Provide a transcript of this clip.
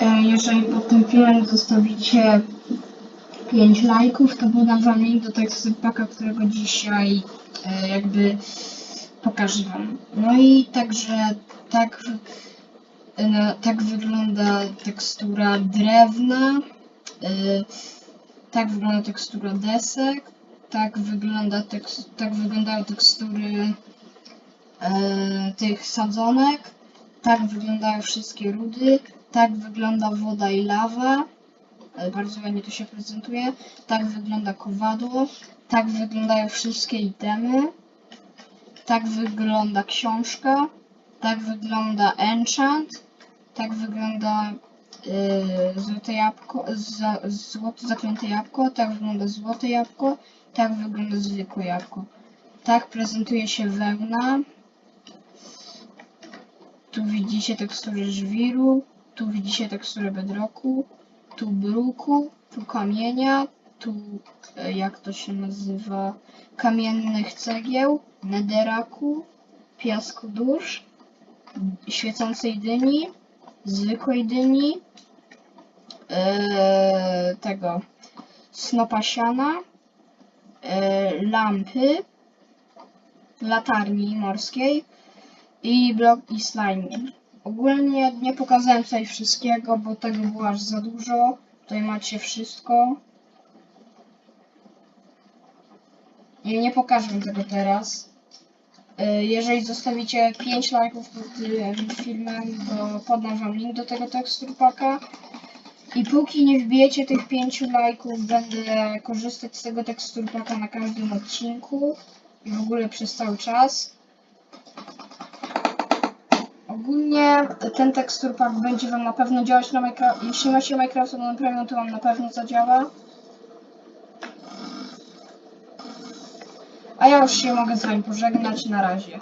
E, Jeżeli pod tym filmem zostawicie 5 lajków, to podam wam link do tekstpaka, którego dzisiaj e, jakby pokażę wam. No i także tak, e, no, tak wygląda tekstura drewna, tak wygląda tekstura desek, tak wygląda tekst, tak wyglądają tekstury tych sadzonek, tak wyglądają wszystkie rudy, tak wygląda woda i lawa. E, Bardzo ładnie to się prezentuje. Tak wygląda kowadło. Tak wyglądają wszystkie itemy. Tak wygląda książka. Tak wygląda enchant. Tak wygląda yy, złote jabłko, za, złote zaklęte jabłko. Tak wygląda złote jabłko. Tak wygląda zwykłe jabłko. Tak prezentuje się wełna. Tu widzicie teksturę żwiru, tu widzicie teksturę bedrocku, tu bruku, tu kamienia, tu e, jak to się nazywa, kamiennych cegieł, nederaku, piasku dusz, świecącej dyni, zwykłej dyni, e, tego snopa siana, e, lampy, latarni morskiej, i blok i slime. Ogólnie nie pokazałem tutaj wszystkiego, bo tego było aż za dużo. Tutaj macie wszystko. I nie pokażę tego teraz. Y, Jeżeli zostawicie 5 lajków pod tym filmem, to podam wam link do tego teksturpaka. I póki nie wbijecie tych 5 lajków, będę korzystać z tego teksturpaka na każdym odcinku i w ogóle przez cały czas. Ten tekstur pack będzie Wam na pewno działać na Minecraft. Jeśli macie Minecraft na Premium, to Wam na pewno zadziała. A ja już się mogę z Wami pożegnać. Na razie.